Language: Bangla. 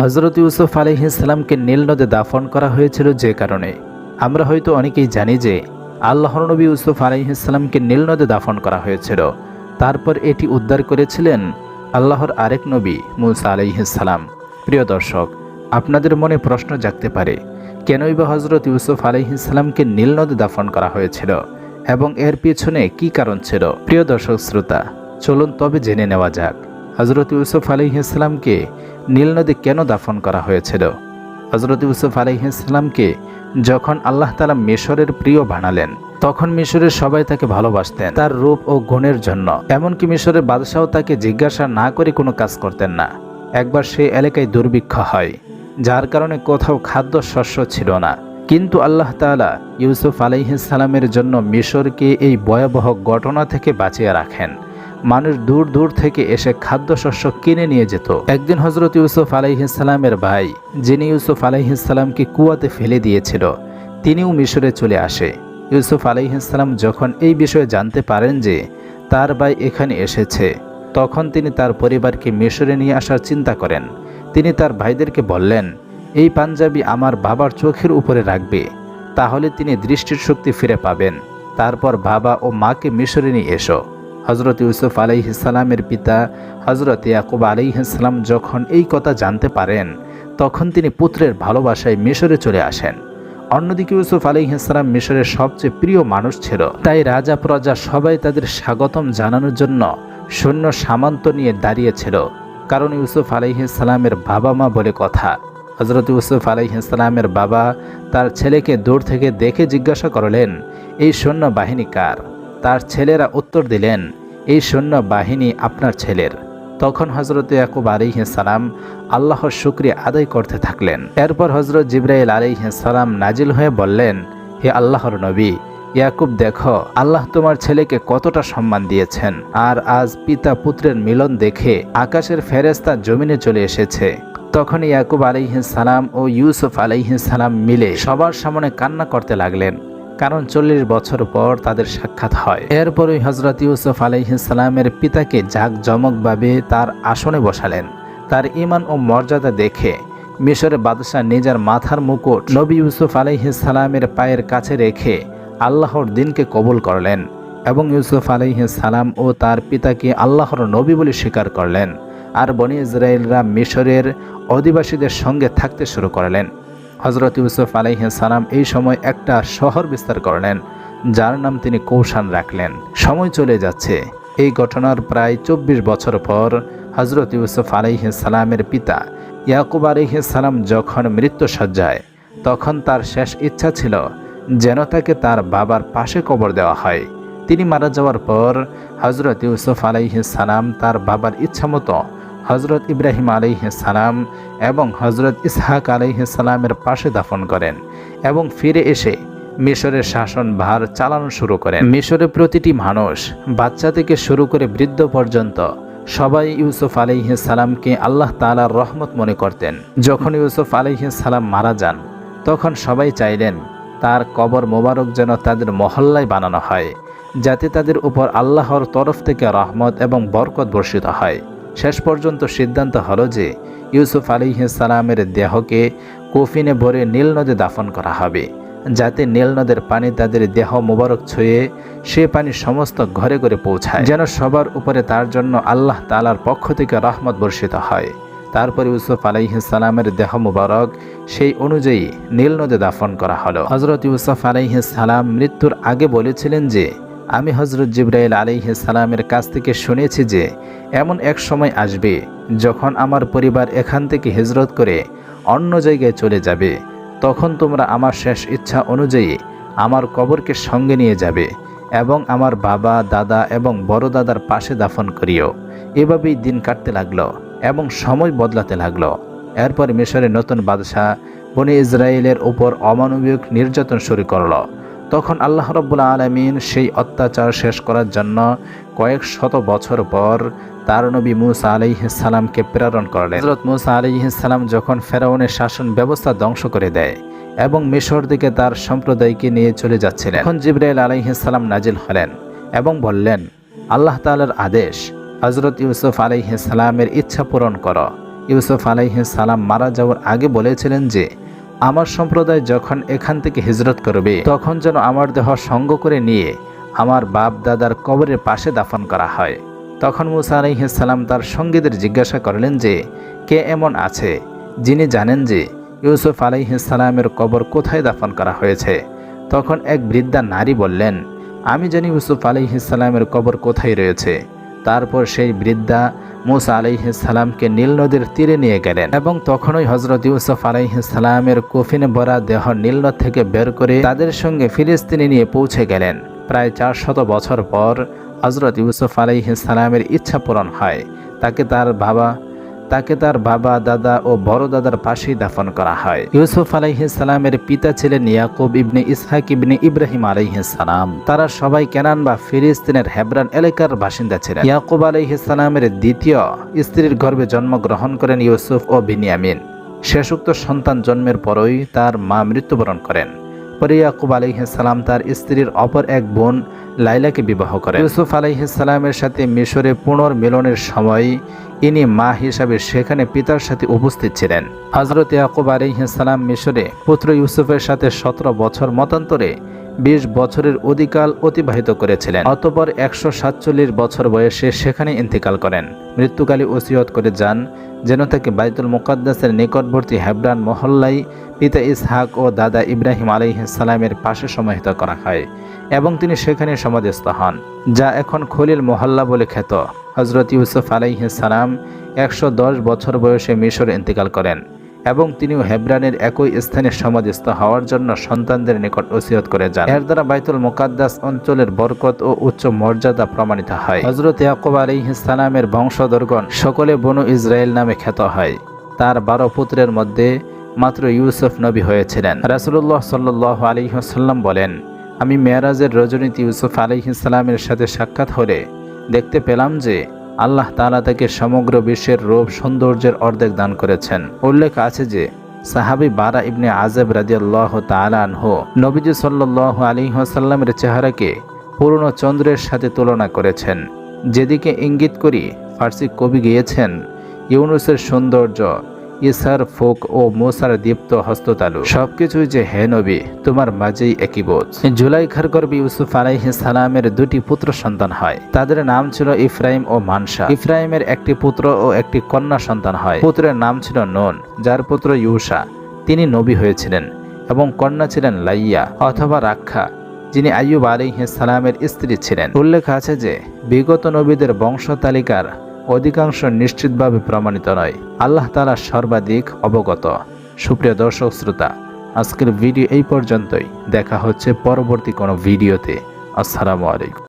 হজরত ইউসুফ আলহিসাল্লামকে নীল নদে দাফন করা হয়েছিল যে কারণে। আমরা হয়তো অনেকেই জানি যে আল্লাহর নবী ইউসুফ আলহিসাল্লামকে নীল নদে দাফন করা হয়েছিল। তারপর এটি উদ্ধার করেছিলেন আল্লাহর আরেক নবী মুসা আলহিসাল্লাম প্রিয় দর্শক, আপনাদের মনে প্রশ্ন জাগতে পারে, কেনই বা হজরত ইউসুফ আলহিসাল্লামকে নীল নদে দাফন করা হয়েছিল এবং এর পিছনে কি কারণ ছিল? প্রিয় দর্শক, শ্রোতা, চলুন তবে জেনে নেওয়া যাক। হজরত ইউসুফ আলহিসাল্লামকে নীল নদী কেন দাফন করা হয়েছিল? হজরত ইউসুফ আলহিসাল্লামকে যখন আল্লাহ তালা মিশরের প্রিয় বানালেন, তখন মিশরের সবাই তাকে ভালোবাসতেন তার রূপ ও গুণের জন্য। এমনকি মিশরের বাদশাহ তাকে জিজ্ঞাসা না করে কোনো কাজ করতেন না। একবার সে এলাকায় দুর্ভিক্ষ হয়, যার কারণে কোথাও খাদ্য শস্য ছিল না। কিন্তু আল্লাহ তাআলা ইউসুফ আলাইহিসালামের জন্য মিশরকে এই ভয়াবহ ঘটনা থেকে বাঁচিয়ে রাখেন। মানুষ দূর দূর থেকে এসে খাদ্যশস্য কিনে নিয়ে যেত। একদিন হজরত ইউসুফ আলাইহিসালামের ভাই, যিনি ইউসুফ আলাইহিসালামকে কুয়াতে ফেলে দিয়েছিল, তিনিও মিশরে চলে আসে। ইউসুফ আলাইহিসালাম যখন এই বিষয়ে জানতে পারেন যে তার ভাই এখানে এসেছে, তখন তিনি তার পরিবারকে মিশরে নিয়ে আসার চিন্তা করেন। তিনি তার ভাইদেরকে বললেন, এই পাঞ্জাবি আমার বাবার চোখের উপরে রাখবে, তাহলে তিনি দৃষ্টির শক্তি ফিরে পাবেন। তারপর বাবা ও মাকে মিশরে নিয়ে এসো। হজরত ইউসুফ আলাইহিসালামের পিতা হজরত ইয়াকুব আলাইহিসাল্লাম যখন এই কথা জানতে পারেন, তখন তিনি পুত্রের ভালোবাসায় মিশরে চলে আসেন। অন্যদিকে ইউসুফ আলাইহিসাল্লাম মিশরের সবচেয়ে প্রিয় মানুষ ছিল। তাই রাজা প্রজা সবাই তাদের স্বাগতম জানানোর জন্য সৈন্য সামন্ত নিয়ে দাঁড়িয়েছিল কারণ ইউসুফ আলাইহিসাল্লামের বাবা মা বলে কথা। হজরত ইউসুফ আলাইহিসাল্লামের বাবা তার ছেলেকে দূর থেকে দেখে জিজ্ঞাসা করলেন, এই সৈন্য বাহিনী কার? তার ছেলেরা উত্তর দিলেন, এই সৈন্য বাহিনী আপনার ছেলের। তখন হজরত ইয়াকুব আলিহাসালাম আল্লাহর শুক্রিয়া আদায় করতে থাকলেন। এরপর হজরত জিব্রাইল আলিহাসালাম নাজিল হয়ে বললেন, হে আল্লাহর নবী, ইয়াকুব দেখো, আল্লাহ তোমার ছেলেকে কতটা সম্মান দিয়েছেন। আর আজ পিতা পুত্রের মিলন দেখে আকাশের ফেরেস্তা জমিনে চলে এসেছে। তখন ইয়াকুব আলিহিন সালাম ও ইউসুফ আলিহিন সালাম মিলে সবার সামনে কান্না করতে লাগলেন। কারণ চল্লিশ বছর পর তাদের সাক্ষাৎ হয়। এরপরই হজরত ইউসুফ সালামের পিতাকে জাঁকজমকভাবে তার আসনে বসালেন। তার ইমান ও মর্যাদা দেখে মিশরের বাদশাহ নিজের মাথার মুকুট নবী ইউসুফ সালামের পায়ের কাছে রেখে আল্লাহর দিনকে কবুল করলেন এবং ইউসুফ সালাম ও তার পিতাকে আল্লাহর নবী বলে স্বীকার করলেন। আর বনি ইসরায়েলরা মিশরের অধিবাসীদের সঙ্গে থাকতে শুরু করলেন। হজরত ইউসুফ সালাম এই সময় একটা শহর বিস্তার করলেন, যার নাম তিনি কৌশান রাখলেন। সময় চলে যাচ্ছে। এই ঘটনার প্রায় চব্বিশ বছর পর হজরত ইউসুফ সালামের পিতা ইয়াকুব সালাম যখন মৃত্যু সজ্জায় তখন তার শেষ ইচ্ছা ছিল যেন তাকে তার বাবার পাশে কবর দেওয়া হয়। তিনি মারা যাওয়ার পর হজরত ইউসুফ সালাম তার বাবার ইচ্ছামতো হজরত ইব্রাহিম সালাম এবং হজরত ইসহাক সালামের পাশে দাফন করেন এবং ফিরে এসে মিশরের শাসন ভার চালানো শুরু করেন। মিশরের প্রতিটি মানুষ বাচ্চা থেকে শুরু করে বৃদ্ধ পর্যন্ত সবাই ইউসুফ সালামকে আল্লাহ তালার রহমত মনে করতেন। যখন ইউসুফ সালাম মারা যান, তখন সবাই চাইলেন তার কবর মোবারক যেন তাদের মহল্লায় বানানো হয়, যাতে তাদের উপর আল্লাহর তরফ থেকে রহমত এবং বরকত বর্ষিত হয়। শেষ পর্যন্ত সিদ্ধান্ত হলো যে ইউসুফ সালামের দেহকে কফিনে ভরে নীল নদে দাফন করা হবে, যাতে নীল নদের পানি তাদের দেহ মোবারক ছুঁয়ে সে পানি সমস্ত ঘরে ঘরে পৌঁছায়। যেন সবার উপরে তার জন্য আল্লাহ তালার পক্ষ থেকে রহমত বর্ষিত হয়। তারপর ইউসুফ সালামের দেহ মুবারক সেই অনুযায়ী নীল নদে দাফন করা হলো। হজরত ইউসুফ সালাম মৃত্যুর আগে বলেছিলেন যে আমি হজরত জিব্রাইল সালামের কাছ থেকে শুনেছি যে, এমন এক সময় আসবে যখন আমার পরিবার এখান থেকে হিজরত করে অন্য জায়গায় চলে যাবে। তখন তোমরা আমার শেষ ইচ্ছা অনুযায়ী আমার কবরকে সঙ্গে নিয়ে যাবে এবং আমার বাবা, দাদা এবং বড় দাদার পাশে দাফন করিও। এভাবেই দিন কাটতে লাগল এবং সময় বদলাতে লাগল। এরপর মিশরের নতুন বাদশাহ বনি ইসরায়েলের উপর অমানবিক নির্যাতন শুরু করল। তখন আল্লাহ রব্বুল্লা আলমিন সেই অত্যাচার শেষ করার জন্য কয়েক শত বছর পর তার নবী মুসা আলিহাসাল্লামকে প্রেরণ করলেন। হজরত মুসা আলিহাসাল্লাম যখন ফেরাউনের শাসন ব্যবস্থা ধ্বংস করে দেয় এবং মিশর দিকে তার সম্প্রদায়কে নিয়ে চলে যাচ্ছিলেন, তখন জিব্রাইল আলাইহিসাল্লাম নাজিল হলেন এবং বললেন, আল্লাহ তালার আদেশ হজরত ইউসুফ আলাইহিসাল্লামের ইচ্ছা পূরণ করো। ইউসুফ আলাইহিস সালাম মারা যাওয়ার আগে বলেছিলেন যে আমার সম্প্রদায় যখন এখান থেকে হিজরত করবে, তখন যেন আমার দেহ সঙ্গ করে নিয়ে আমার বাপ দাদার কবরের পাশে দাফন করা হয়। তখন মুসা আলাইহিস সালাম তার সঙ্গীদের জিজ্ঞাসা করলেন যে, কে এমন আছে যিনি জানেন যে ইউসুফ আলাইহিস সালামের কবর কোথায় দাফন করা হয়েছে? তখন এক বৃদ্ধা নারী বললেন, আমি জানি ইউসুফ আলাইহিস সালামের কবর কোথায় রয়েছে। তারপর সেই বৃদ্ধা মুসা আলাইহিসালামকে নীল নদীর তীরে নিয়ে গেলেন এবং তখনই হজরত ইউসুফ আলাইহিসালামের সালামের কফিনে ভরা দেহ নীল নদ থেকে বের করে তাদের সঙ্গে ফিলিস্তিনি নিয়ে পৌঁছে গেলেন। প্রায় চার শত বছর পর হজরত ইউসুফ আলাইহিসালামের ইচ্ছা পূরণ হয়। তাকে তার বাবা তাকে তার বাবা, দাদা ও বড় দাদার পাশেই দাফন করা হয়। ইউসুফ আলাইহিস সালামের পিতা ছিলেন ইয়াকুব ইবনে ইসহাক ইবনে ইব্রাহিম আলাইহিস সালাম তারা সবাই কেনান বা ফিলিস্তিনের হেবরান এলাকার বাসিন্দা ছিলেন। ইয়াকুব আলাইহিস সালামের দ্বিতীয় স্ত্রীর গর্ভে জন্মগ্রহণ করেন ইউসুফ ও বিনিয়ামিন। শেষোক্ত সন্তান জন্মের পরই তার মা মৃত্যুবরণ করেন। পরে ইয়াকুব আলাইহিসাল্লাম তার স্ত্রীর অপর এক বোন লাইলাকে বিবাহ করেন। ইউসুফ আলাইহিসাল্লামের সাথে মিশরে পুনর্মিলনের সময় ইনি মা হিসাবে সেখানে পিতার সাথে উপস্থিত ছিলেন। হজরত ইয়াকুব আলাইহিসাল্লাম মিশরে পুত্র ইউসুফের সাথে সতেরো বছর মতান্তরে বিশ বছরের অধিকাল অতিবাহিত করেছিলেন। অতপর একশো সাতচল্লিশ বছর বয়সে সেখানে ইন্তেকাল করেন। মৃত্যুকালে ওসিয়ত করে যান, যেন তাকে বাইতুল মুকাদ্দাসের নিকটবর্তী হেবরান মহল্লায় পিতা ইসহাক ও দাদা ইব্রাহিম আলাইসালামের পাশে সমাহিত করা হয় এবং তিনি সেখানে সমাধিস্থ হন, যা এখন খলিল মহল্লা বলে খ্যাত। হজরত ইউসুফ আলাইসালাম একশো বছর বয়সে মিশর ইন্তেকাল করেন। এবং তিনিও হেব্রানের একই স্থানে সমাধিস্থ হওয়ার জন্য সন্তানদের নিকট ওসিয়ত করে যান। এর দ্বারা বাইতুল মুকাদ্দাস অঞ্চলের বরকত ও উচ্চ মর্যাদা প্রমাণিত হয়। হজরত ইয়াকুব আলাইহিসালামের বংশধরগণ সকলে বনু ইসরায়েল নামে খ্যাত হয়। তার বারো পুত্রের মধ্যে মাত্র ইউসুফ নবী হয়েছিলেন। রাসুল্লাহ সাল্লাহ আলিহাসাল্লাম বলেন, আমি মেয়ারাজের রজনীতি ইউসুফ আলিহিসাল্লামের সাথে সাক্ষাৎ হলে দেখতে পেলাম যে আল্লাহ তালা তাকে সমগ্র বিশ্বের রূপ সৌন্দর্যের অর্ধেক দান করেছেন। উল্লেখ আছে যে, সাহাবি বারা ইবনে আজেব রাজিয়াল্লাহ তালানহ নবীজি সাল্লাহ আলী সাল্লামের চেহারাকে পুরনো চন্দ্রের সাথে তুলনা করেছেন। যেদিকে ইঙ্গিত করি, ফার্সি কবি গিয়েছেন, ইউনুসের সৌন্দর্য ইসার ফোক ও মোসার দীপ্ত হস্ততালু। সবকিছুই যে হে নবী, তোমার মাঝেই একই বোধ। জুলাইখার গর্বে ইউসুফ আলাইহি সালামের দুটি পুত্র সন্তান হয়। তাদের নাম ছিল ইফরাইম ও মানসা। ইফরাইমের একটি পুত্র ও একটি কন্যা সন্তান হয়। পুত্রের নাম ছিল নন, যার পুত্র ইউসা। তিনি নবী হয়েছিলেন এবং কন্যা ছিলেন লাইয়া অথবা রাক্ষা যিনি আইয়ুব আলিহ সালামের স্ত্রী ছিলেন। উল্লেখ আছে যে, বিগত নবীদের বংশ তালিকার অধিকাংশ নিশ্চিতভাবে প্রমাণিত নয়। আল্লাহ তালা সর্বাধিক অবগত। সুপ্রিয় দর্শক শ্রোতা, আজকের ভিডিও এই পর্যন্তই। দেখা হচ্ছে পরবর্তী কোনো ভিডিওতে। আসসালামু আলাইকুম।